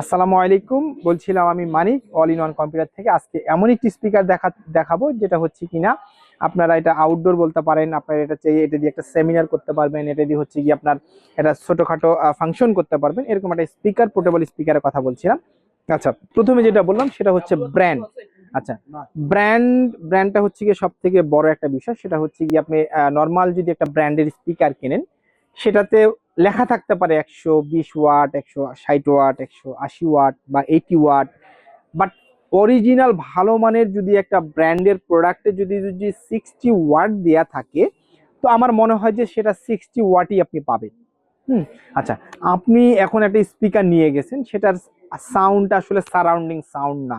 আসসালামু আলাইকুম। বলছিলাম আমি Manik all in one computer থেকে। আজকে এমন একটি স্পিকার দেখা দেখাবো, যেটা হচ্ছে কিনা, আপনারা এটা আউটডোর বলতে পারেন, আপনারা এটা চাই এটা দিয়ে একটা সেমিনার করতে পারবেন, এটা দিয়ে হচ্ছে কি আপনার এটা ছোটোখাটো ফাংশন করতে পারবেন। এরকম একটা স্পিকার পোর্টেবল স্পিকারের কথা বলছিলাম। আচ্ছা প্রথমে যেটা বললাম, সেটা হচ্ছে ব্র্যান্ড আচ্ছা ব্র্যান্ড ব্র্যান্ডটা হচ্ছে গিয়ে সব থেকে বড় একটা বিষয়। সেটা হচ্ছে কি আপনি নর্মাল যদি একটা ব্র্যান্ডের স্পিকার কেনেন, সেটাতে লেখা থাকতে পারে একশো বিশ ওয়াট, একশো ষাট ওয়াট, একশো আশি ওয়াট বা এইটি ওয়াট। বাট অরিজিনাল ভালো মানের যদি একটা ব্র্যান্ডের প্রোডাক্টে যদি যদি সিক্সটি ওয়াট দেয়া থাকে, তো আমার মনে হয় যে সেটা সিক্সটি ওয়াটই আপনি পাবেন। হুম আচ্ছা আপনি এখন একটা স্পিকার নিয়ে গেছেন, সেটার সাউন্ডটা আসলে সারাউন্ডিং সাউন্ড না।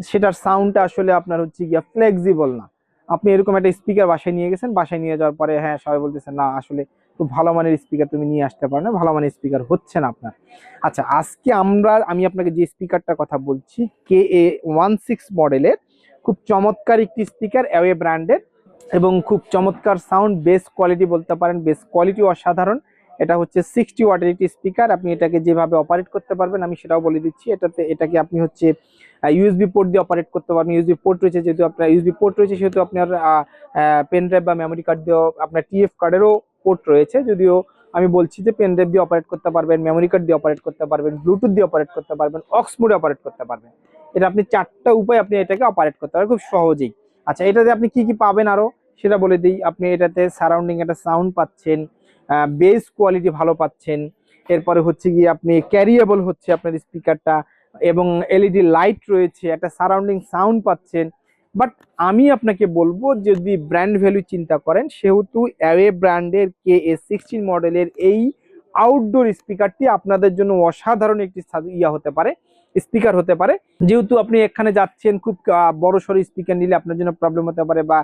সেটার সাউন্ডটা আসলে আপনার হচ্ছে গিয়া ফ্লেক্সিবল না। আপনি এরকম একটা স্পিকার বাসায় নিয়ে গেছেন, বাসায় নিয়ে যাওয়ার পরে হ্যাঁ সবাই বলতেছেন না, আসলে খুব ভালো মানের স্পিকার তুমি নিয়ে আসতে পারো না, ভালো মানের স্পিকার হচ্ছে না আপনার। আচ্ছা আজকে আমরা, আমি আপনাকে যে স্পিকারটার কথা বলছি কে এ ওয়ান সিক্স মডেলের খুব চমৎকার একটি স্পিকার অ্যাওয়ে ব্র্যান্ডের এবং খুব চমৎকার সাউন্ড বেস কোয়ালিটি বলতে পারেন বেস কোয়ালিটি অসাধারণ। এটা হচ্ছে সিক্সটি ওয়াটের একটি স্পিকার আপনি এটাকে যেভাবে অপারেট করতে পারবেন, আমি সেটাও বলে দিচ্ছি, এটাতে, এটাকে আপনি হচ্ছে ইউএসবি পোর্ট দিয়ে অপারেট করতে পারবেন ইউএসবি পোর্ট রয়েছে যেহেতু আপনার ইউএসবি পোর্ট রয়েছে সেহেতু আপনার পেন ড্রাইভ বা মেমোরি কার্ড দিয়েও আপনার টিএফ কার্ডেরও পোর্ট রয়েছে, যদিও আমি বলছি যে পেন ড্রাইভ দিয়ে অপারেট করতে পারবেন মেমোরি কার্ড দিয়ে অপারেট করতে পারবেন ব্লুটুথ দিয়ে অপারেট করতে পারবেন অক্স মোডে অপারেট করতে পারবেন। এটা আপনি চারটা উপায় আপনি এটাকে অপারেট করতে পারবেন, খুব সহজেই। আচ্ছা এটাতে আপনি কি কি পাবেন আরও সেটা বলে দিই, আপনি এটাতে সারাউন্ডিং একটা সাউন্ড পাচ্ছেন বেস কোয়ালিটি ভালো পাচ্ছেন, এরপরে হচ্ছে গিয়ে আপনি ক্যারিয়েবল হচ্ছে আপনার স্পিকারটা এবং এলইডি লাইট রয়েছে, একটা সারাউন্ডিং সাউন্ড পাচ্ছেন বাট আমি আপনাকে বলব, যদি ব্র্যান্ড ভ্যালু চিন্তা করেন, সেহেতু অ্যাওয়ে ব্র্যান্ডের কে এস সিক্সটিন মডেলের এই আউটডোর স্পিকারটি আপনাদের জন্য অসাধারণ একটি ইয়া হতে পারে স্পিকার হতে পারে। যেহেতু আপনি এখানে যাচ্ছেন, খুব বড় সড়ো স্পিকার নিলে আপনার জন্য প্রবলেম হতে পারে বা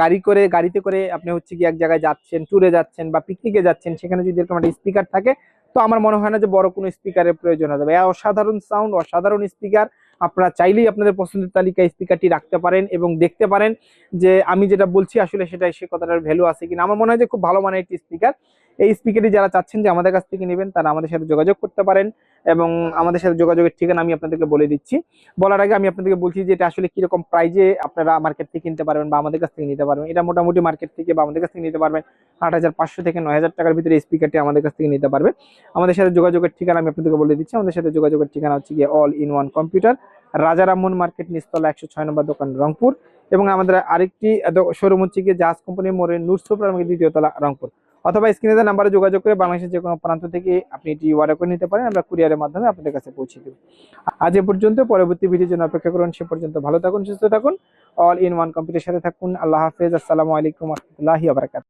গাড়ি করে, গাড়িতে করে আপনি হচ্ছে কি এক জায়গায় যাচ্ছেন ট্যুরে যাচ্ছেন বা পিকনিকে যাচ্ছেন, সেখানে যদি এরকম একটা স্পিকার থাকে, তো আমার মনে হয় না যে বড় কোনো স্পিকারের প্রয়োজন হবে। অসাধারণ সাউন্ড অসাধারণ স্পিকার আপনারা চাইলেই আপনাদের পছন্দের তালিকায় স্পিকারটি রাখতে পারেন এবং দেখতে পারেন যে আমি যেটা বলছি আসলে সেটাই, সে কথাটার ভ্যালু আছে কিনা। আমার মনে হয় যে খুব ভালো মানের একটি স্পিকার এই স্পিকারটি যারা চাচ্ছেন যে আমাদের কাছ থেকে নেবেন, তারা আমাদের সাথে যোগাযোগ করতে পারেন এবং আমাদের সাথে যোগাযোগের ঠিকানা আমি আপনাদেরকে বলে দিচ্ছি। বলার আগে আমি আপনাদেরকে বলছি যে এটা আসলে কীরকম প্রাইজে আপনারা মার্কেট থেকে কিনতে পারবেন বা আমাদের কাছ থেকে নিতে পারবেন। এটা মোটামুটি মার্কেট থেকে বা আমাদের কাছ থেকে নিতে পারবেন আট হাজার পাঁচশো থেকে নয় হাজার টাকার ভিতরে এই স্পিকারটি আমাদের কাছ থেকে নিতে পারবে। আমাদের সাথে যোগাযোগের ঠিকানা আমি আপনাদেরকে বলে দিচ্ছি। আমাদের সাথে যোগাযোগের ঠিকানা হচ্ছে গিয়ে all in one computer Raja market Nistala একশো ছয় নম্বর দোকান, রংপুর। এবং আমাদের আরেকটি শোরুম হচ্ছে গিয়ে জাহাজ কোম্পানি মোড়ের নূর সুপার মার্কেট দ্বিতীয় তলা, রংপুর। অথবা স্ক্রিনে নাম্বারে যোগাযোগ করে বাংলাদেশের যে কোনো প্রান্ত থেকে আপনি এটি অর্ডার করে নিতে পারেন, আমরা কুরিয়ারের মাধ্যমে আপনাদের কাছে পৌঁছে দেব। আজ এ পর্যন্ত, পরবর্তী ভিডিওর জন্য অপেক্ষা করুন, সে পর্যন্ত ভালো থাকুন, সুস্থ থাকুন অল ইন ওয়ান কম্পিউটার সাথে থাকুন, আল্লাহ হাফেজ, আসসালামু আলাইকুম রহমতুল্লাহি আবরাকাত